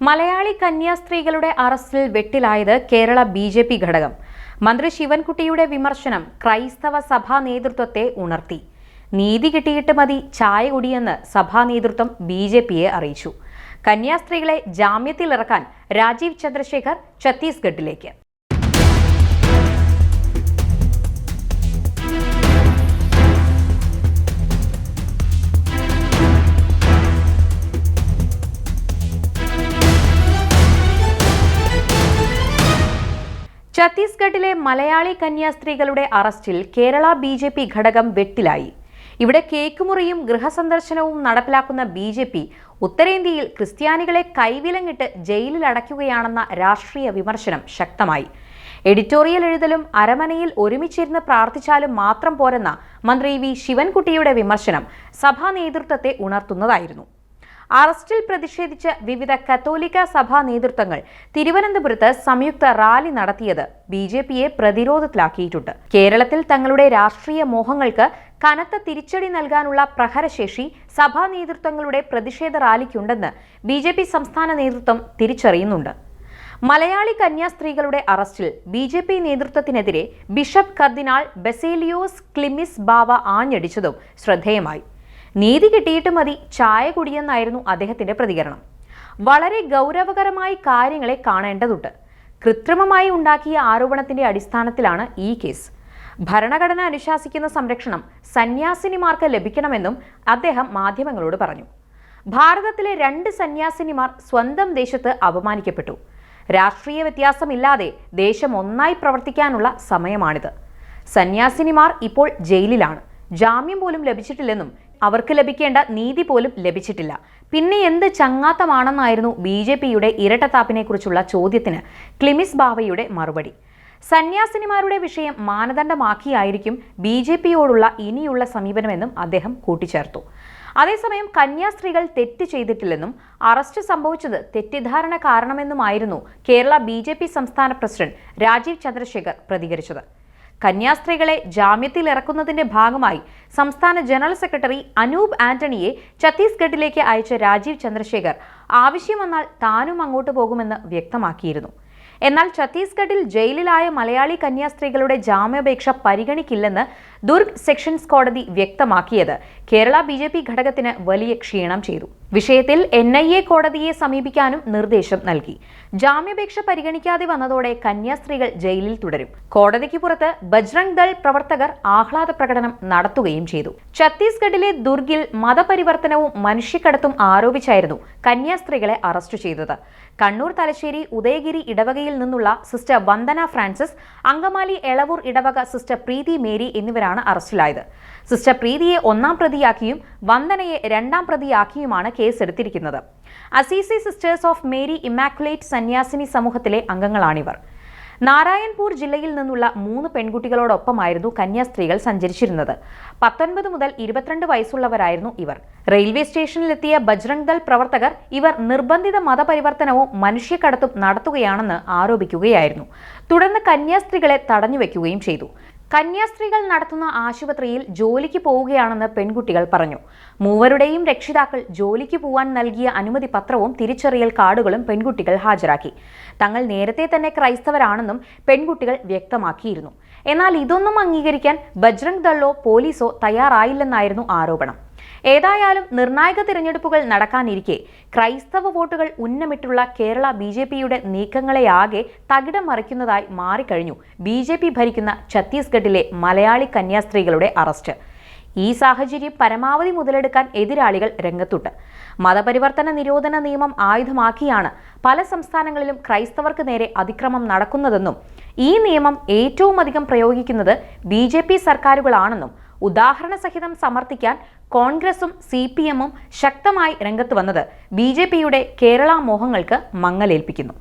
മലയാളി കന്യാസ്ത്രീകളുടെ അറസ്റ്റിൽ വെട്ടിലായത് കേരള ബി ജെ പി ഘടകം. മന്ത്രി ശിവൻകുട്ടിയുടെ വിമർശനം ക്രൈസ്തവ സഭാ നേതൃത്വത്തെ ഉണർത്തി. നീതി കിട്ടിയിട്ട് മതി ചായ കുടിയെന്ന് സഭാ നേതൃത്വം ബി ജെ പിയെ അറിയിച്ചു. കന്യാസ്ത്രീകളെ ജാമ്യത്തിലിറക്കാൻ രാജീവ് ചന്ദ്രശേഖർ ഛത്തീസ്ഗഡിലേക്ക്. ഛത്തീസ്ഗഡിലെ മലയാളി കന്യാസ്ത്രീകളുടെ അറസ്റ്റിൽ കേരള ബി ജെ പി ഘടകം വെട്ടിലായി. ഇവിടെ കേക്ക് മുറിയും ഗൃഹസന്ദർശനവും നടപ്പിലാക്കുന്ന ബി ജെ പി ഉത്തരേന്ത്യയിൽ ക്രിസ്ത്യാനികളെ കൈവിലങ്ങിട്ട് ജയിലിൽ അടയ്ക്കുകയാണെന്ന രാഷ്ട്രീയ വിമർശനം ശക്തമായി. എഡിറ്റോറിയൽ എഴുതലും അരമനയിൽ ഒരുമിച്ചിരുന്ന് പ്രാർത്ഥിച്ചാലും മാത്രം പോരെന്ന മന്ത്രി വി ശിവൻകുട്ടിയുടെ വിമർശനം സഭാ നേതൃത്വത്തെ ഉണർത്തുന്നതായിരുന്നു. അറസ്റ്റിൽ പ്രതിഷേധിച്ച് വിവിധ കത്തോലിക്ക സഭാ നേതൃത്വങ്ങൾ തിരുവനന്തപുരത്ത് സംയുക്ത റാലി നടത്തിയത് ബി ജെ പിയെ പ്രതിരോധത്തിലാക്കിയിട്ടുണ്ട്. കേരളത്തിൽ തങ്ങളുടെ രാഷ്ട്രീയ മോഹങ്ങൾക്ക് കനത്ത തിരിച്ചടി നൽകാനുള്ള പ്രഹരശേഷി സഭാ നേതൃത്വങ്ങളുടെ പ്രതിഷേധ റാലിക്കുണ്ടെന്ന് ബി ജെ പി സംസ്ഥാന നേതൃത്വം തിരിച്ചറിയുന്നുണ്ട്. മലയാളി കന്യാസ്ത്രീകളുടെ അറസ്റ്റിൽ ബി ജെ പി നേതൃത്വത്തിനെതിരെ ബിഷപ്പ് കർദിനാൾ ബെസേലിയോസ് ക്ലിമിസ് ബാവ ആഞ്ഞടിച്ചതും ശ്രദ്ധേയമായി. നീതി കിട്ടിയിട്ട് മതി ചായ കുടിയെന്നായിരുന്നു അദ്ദേഹത്തിന്റെ പ്രതികരണം. വളരെ ഗൗരവകരമായി കാര്യങ്ങളെ കാണേണ്ടതുണ്ട്. കൃത്രിമമായി ഉണ്ടാക്കിയ ആരോപണത്തിന്റെ അടിസ്ഥാനത്തിലാണ് ഈ കേസ്. ഭരണഘടന അനുശാസിക്കുന്ന സംരക്ഷണം സന്യാസിനിമാർക്ക് ലഭിക്കണമെന്നും അദ്ദേഹം മാധ്യമങ്ങളോട് പറഞ്ഞു. ഭാരതത്തിലെ രണ്ട് സന്യാസിനിമാർ സ്വന്തം ദേശത്ത് അപമാനിക്കപ്പെട്ടു. രാഷ്ട്രീയ വ്യത്യാസമില്ലാതെ ദേശം ഒന്നായി പ്രവർത്തിക്കാനുള്ള സമയമാണിത്. സന്യാസിനിമാർ ഇപ്പോൾ ജയിലിലാണ്. ജാമ്യം പോലും ലഭിച്ചിട്ടില്ലെന്നും അവർക്ക് ലഭിക്കേണ്ട നീതി പോലും ലഭിച്ചിട്ടില്ല. പിന്നെ എന്ത് ചങ്ങാത്തമാണെന്നായിരുന്നു ബി ജെ പിയുടെ ഇരട്ടത്താപ്പിനെക്കുറിച്ചുള്ള ചോദ്യത്തിന് ക്ലിമിസ് ബാവയുടെ മറുപടി. സന്യാസിനിമാരുടെ വിഷയം മാനദണ്ഡമാക്കിയായിരിക്കും ബി ജെ പിയോടുള്ള ഇനിയുള്ള സമീപനമെന്നും അദ്ദേഹം കൂട്ടിച്ചേർത്തു. അതേസമയം കന്യാസ്ത്രീകൾ തെറ്റ് ചെയ്തിട്ടില്ലെന്നും അറസ്റ്റ് സംഭവിച്ചത് തെറ്റിദ്ധാരണ കാരണമെന്നുമായിരുന്നു കേരള ബി സംസ്ഥാന പ്രസിഡന്റ് രാജീവ് ചന്ദ്രശേഖർ പ്രതികരിച്ചത്. കന്യാസ്ത്രീകളെ ജാമ്യത്തിൽ ഇറക്കുന്നതിന്റെ ഭാഗമായി സംസ്ഥാന ജനറൽ സെക്രട്ടറി അനൂപ് ആന്റണിയെ ഛത്തീസ്ഗഡിലേക്ക് അയച്ച രാജീവ് ചന്ദ്രശേഖർ ആവശ്യം വന്നാൽ താനും അങ്ങോട്ട് പോകുമെന്ന് വ്യക്തമാക്കിയിരുന്നു. എന്നാൽ ഛത്തീസ്ഗഡിൽ ജയിലിലായ മലയാളി കന്യാസ്ത്രീകളുടെ ജാമ്യാപേക്ഷ പരിഗണിക്കില്ലെന്ന് ദുർഗ് സെക്ഷൻസ് കോടതി വ്യക്തമാക്കിയത് കേരള ബി ഘടകത്തിന് വലിയ ക്ഷീണം ചെയ്തു. വിഷയത്തിൽ എൻ ഐ എ കോടതിയെ സമീപിക്കാനും നിർദ്ദേശം നൽകി. ജാമ്യപേക്ഷ പരിഗണിക്കാതെ വന്നതോടെ കന്യാസ്ത്രീകൾ ജയിലിൽ തുടരും. കോടതിക്ക് പുറത്ത് ബജ്രംഗ് ദൾ പ്രവർത്തകർ ആഹ്ലാദ പ്രകടനം നടത്തുകയും ചെയ്തു. ഛത്തീസ്ഗഡിലെ ദുർഗിൽ മതപരിവർത്തനവും മനുഷ്യക്കടത്തും ആരോപിച്ചായിരുന്നു കന്യാസ്ത്രീകളെ അറസ്റ്റ് ചെയ്തത്. കണ്ണൂർ തലശ്ശേരി ഉദയഗിരി ഇടവകയിൽ നിന്നുള്ള സിസ്റ്റർ വന്ദന ഫ്രാൻസിസ് അങ്കമാലി എളവൂർ ഇടവക സിസ്റ്റർ പ്രീതി മേരി എന്നിവരാണ് അറസ്റ്റിലായത്. സിസ്റ്റർ പ്രീതിയെ ഒന്നാം പ്രതിയാക്കിയും വന്ദനയെ രണ്ടാം പ്രതിയാക്കിയുമാണ് കേസെടുത്തിരിക്കുന്നത്. Assisi sisters of Mary immaculate സന്യാസിനി സമൂഹത്തിലെ അംഗങ്ങളാണിവർ. നാരായൺപൂർ ജില്ലയിൽ നിന്നുള്ള മൂന്ന് പെൺകുട്ടികളോടൊപ്പമായിരുന്നു കന്യാസ്ത്രീകൾ സഞ്ചരിച്ചിരുന്നത്. പത്തൊൻപത് മുതൽ ഇരുപത്തിരണ്ട് വയസ്സുള്ളവരായിരുന്നു ഇവർ. റെയിൽവേ സ്റ്റേഷനിലെത്തിയ ബജ്രംഗ് ദൾ പ്രവർത്തകർ ഇവർ നിർബന്ധിത മതപരിവർത്തനവും മനുഷ്യക്കടത്തും നടത്തുകയാണെന്ന് ആരോപിക്കുകയായിരുന്നു. തുടർന്ന് കന്യാസ്ത്രീകളെ തടഞ്ഞുവെക്കുകയും ചെയ്തു. കന്യാസ്ത്രീകൾ നടത്തുന്ന ആശുപത്രിയിൽ ജോലിക്ക് പോവുകയാണെന്ന് പെൺകുട്ടികൾ പറഞ്ഞു. മൂവരുടെയും രക്ഷിതാക്കൾ ജോലിക്ക് പോവാൻ നൽകിയ അനുമതി പത്രവും തിരിച്ചറിയൽ കാർഡുകളും പെൺകുട്ടികൾ ഹാജരാക്കി. തങ്ങൾ നേരത്തെ തന്നെ ക്രൈസ്തവരാണെന്നും പെൺകുട്ടികൾ വ്യക്തമാക്കിയിരുന്നു. എന്നാൽ ഇതൊന്നും അംഗീകരിക്കാൻ ബജ്രംഗ് ദളോ പോലീസോ തയ്യാറായില്ലെന്നായിരുന്നു ആരോപണം. ഏതായാലും നിർണായക തിരഞ്ഞെടുപ്പുകൾ നടക്കാനിരിക്കെ ക്രൈസ്തവ വോട്ടുകൾ ഉന്നമിട്ടുള്ള കേരള ബി ജെ പിയുടെ നീക്കങ്ങളെയാകെ തകിടം മറിക്കുന്നതായി മാറിക്കഴിഞ്ഞു. ബി ജെ പി ഭരിക്കുന്ന ഛത്തീസ്ഗഡിലെ മലയാളി കന്യാസ്ത്രീകളുടെ അറസ്റ്റ്. ഈ സാഹചര്യം പരമാവധി മുതലെടുക്കാൻ എതിരാളികൾ രംഗത്തുണ്ട്. മതപരിവർത്തന നിരോധന നിയമം ആയുധമാക്കിയാണ് പല സംസ്ഥാനങ്ങളിലും ക്രൈസ്തവർക്ക് നേരെ അതിക്രമം നടക്കുന്നതെന്നും ഈ നിയമം ഏറ്റവും അധികം പ്രയോഗിക്കുന്നത് ബി സർക്കാരുകളാണെന്നും ഉദാഹരണ സഹിതം സമർത്ഥിക്കാൻ കോൺഗ്രസും സി പി എമ്മും ശക്തമായി രംഗത്ത് വന്നത് ബി ജെ പിയുടെ കേരള മോഹങ്ങൾക്ക് മങ്ങലേൽപ്പിക്കുന്നു.